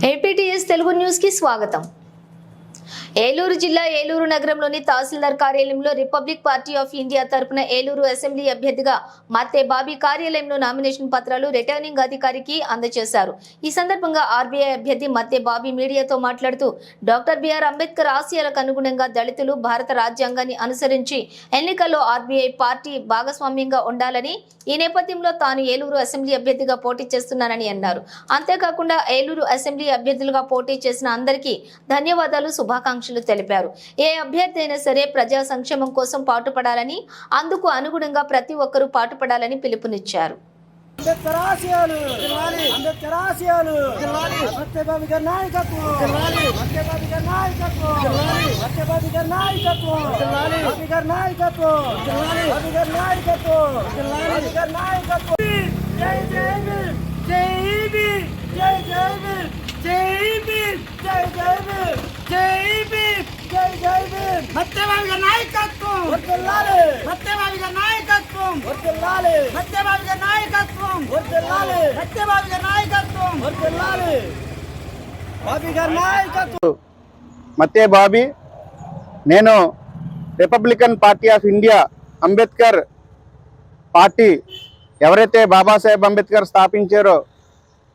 APTS Telugu న్యూస్కి స్వాగతం. ఏలూరు జిల్లా ఏలూరు నగరంలోని తహసీల్దార్ కార్యాలయంలో రిపబ్లిక్ పార్టీ ఆఫ్ ఇండియా తరపున ఏలూరు అసెంబ్లీ అభ్యర్థిగా మత్తే బాబీ కార్యాలయంలో నామినేషన్ పత్రాలు రిటర్నింగ్ అధికారికి అందజేశారు. ఈ సందర్భంగా ఆర్బీఐ అభ్యర్థి మత్తే బాబీ మీడియాతో మాట్లాడుతూ డాక్టర్ బిఆర్ అంబేద్కర్ ఆశయాలకు అనుగుణంగా దళితులు భారత రాజ్యాంగాన్ని అనుసరించి ఎన్నికల్లో ఆర్బీఐ పార్టీ భాగస్వామ్యంగా ఉండాలని ఈ నేపథ్యంలో తాను ఏలూరు అసెంబ్లీ అభ్యర్థిగా పోటీ చేస్తున్నానని అన్నారు. అంతేకాకుండా ఏలూరు అసెంబ్లీ అభ్యర్థులుగా పోటీ చేసిన అందరికీ ధన్యవాదాలు శుభాకాంక్షలు. తెలిపారు. ఏ అభ్యర్థి అయినా సరే ప్రజా సంక్షేమం కోసం పాటుపడాలని అందుకు అనుగుణంగా ప్రతి ఒక్కరూ పాటుపడాలని పిలుపునిచ్చారు. అంబేద్కర్ ఆశయాలు అంబేద్కర్ ఆశయాలు సత్యబాబు గారి నాయకత్వం సత్యబాబు గారి నాయకత్వం సత్యబాబు గారి నాయకత్వం బాబు గారి నాయకత్వం బాబు గారి నాయకత్వం బాబు గారి నాయకత్వం. జై జై జై జై జై జై జై జై గారి నాయకత్వం. గారి నాయకత్వం. గారి నాయకత్వం. గారి నాయకత్వం. వర్దిల్లాలి బాబీ గారి నాయకత్వం. మత్తే బాబీ నేను Republican Party of India Ambedkar party ఎవరైతే బాబాసాహెబ్ అంబేద్కర్ స్థాపించారో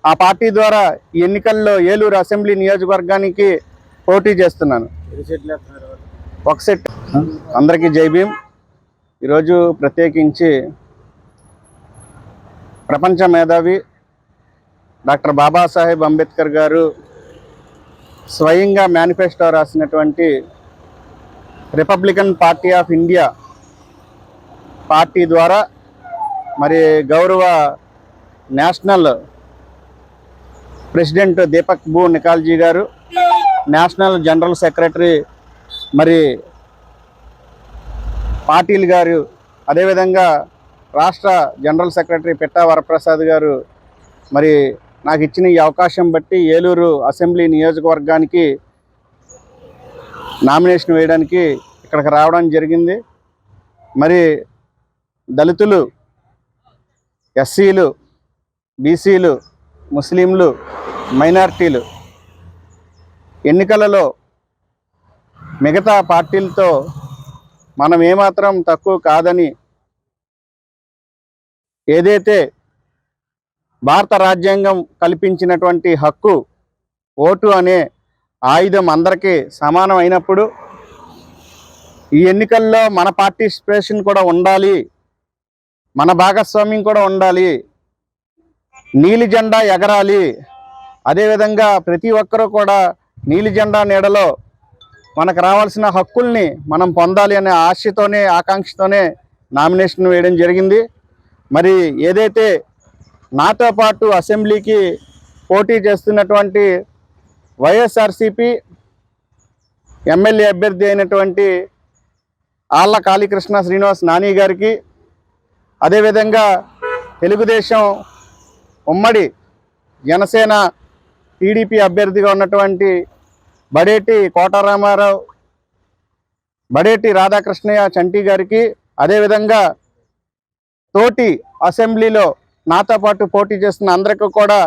ఆ పార్టీ ద్వారా ఈ ఎన్నికల్లో ఏలూరు అసెంబ్లీ నియోజకవర్గానికి పోటీ చేస్తున్నాను. ఒక సెట్. అందరికీ జై భీమ్. ఈరోజు ప్రత్యేకించి ప్రపంచ మేధావి డాక్టర్ బాబాసాహెబ్ అంబేద్కర్ గారు స్వయంగా మేనిఫెస్టో రాసినటువంటి Republican Party of India party ద్వారా మరి గౌరవ నేషనల్ ప్రెసిడెంట్ దీపక్ భూ నికాల్జీ గారు నేషనల్ జనరల్ సెక్రటరీ మరి పాటిల్ గారు అదేవిధంగా రాష్ట్ర జనరల్ సెక్రటరీ పెట్టా వరప్రసాద్ గారు మరి నాకు ఇచ్చిన ఈ అవకాశం బట్టి ఏలూరు అసెంబ్లీ నియోజకవర్గానికి నామినేషన్ వేయడానికి ఇక్కడికి రావడం జరిగింది. మరి దళితులు ఎస్సీలు బీసీలు ముస్లింలు మైనారిటీలు ఎన్నికలలో మిగతా పార్టీలతో మనం ఏమాత్రం తక్కువ కాదని ఏదైతే భారత రాజ్యాంగం కల్పించినటువంటి హక్కు ఓటు అనే ఆయుధం అందరికీ సమానం అయినప్పుడు ఈ ఎన్నికల్లో మన పార్టిసిపేషన్ కూడా ఉండాలి మన భాగస్వామ్యం కూడా ఉండాలి నీలి జెండా ఎగరాలి. అదేవిధంగా ప్రతి ఒక్కరూ కూడా నీలి జెండా నీడలో మనకు రావాల్సిన హక్కుల్ని మనం పొందాలి అనే ఆశతోనే ఆకాంక్షతోనే నామినేషన్ వేయడం జరిగింది. మరి ఏదైతే నాతో పాటు అసెంబ్లీకి పోటీ చేస్తున్నటువంటి వైఎస్ఆర్సిపి ఎమ్మెల్యే అభ్యర్థి అయినటువంటి ఆళ్ళ కాళీకృష్ణ శ్రీనివాస్ నాని గారికి అదేవిధంగా తెలుగుదేశం ఉమ్మడి జనసేన టీడీపీ అభ్యర్థిగా ఉన్నటువంటి బడేటి కోటరామారావు బడేటి రాధాకృష్ణయ్య చంటి గారికి అదేవిధంగా తోటి అసెంబ్లీలో నాతో పాటు పోటీ చేస్తున్న అందరికీ కూడా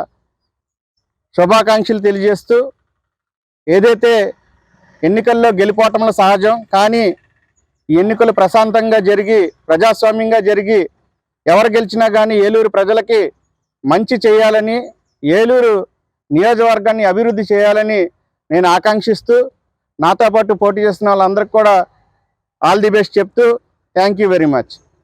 శుభాకాంక్షలు తెలియజేస్తూ ఏదైతే ఎన్నికల్లో గెలిపోవటంలో సహజం కానీ ఎన్నికలు ప్రశాంతంగా జరిగి ప్రజాస్వామ్యంగా జరిగి ఎవరు గెలిచినా కానీ ఏలూరు ప్రజలకి మంచి చేయాలని ఏలూరు నియోజకవర్గాన్ని అభివృద్ధి చేయాలని నేను ఆకాంక్షిస్తూ నాతో పాటు పోటీ చేస్తున్న వాళ్ళందరికీ కూడా ఆల్ ది బెస్ట్ చెప్తూ థ్యాంక్ యూ వెరీ మచ్.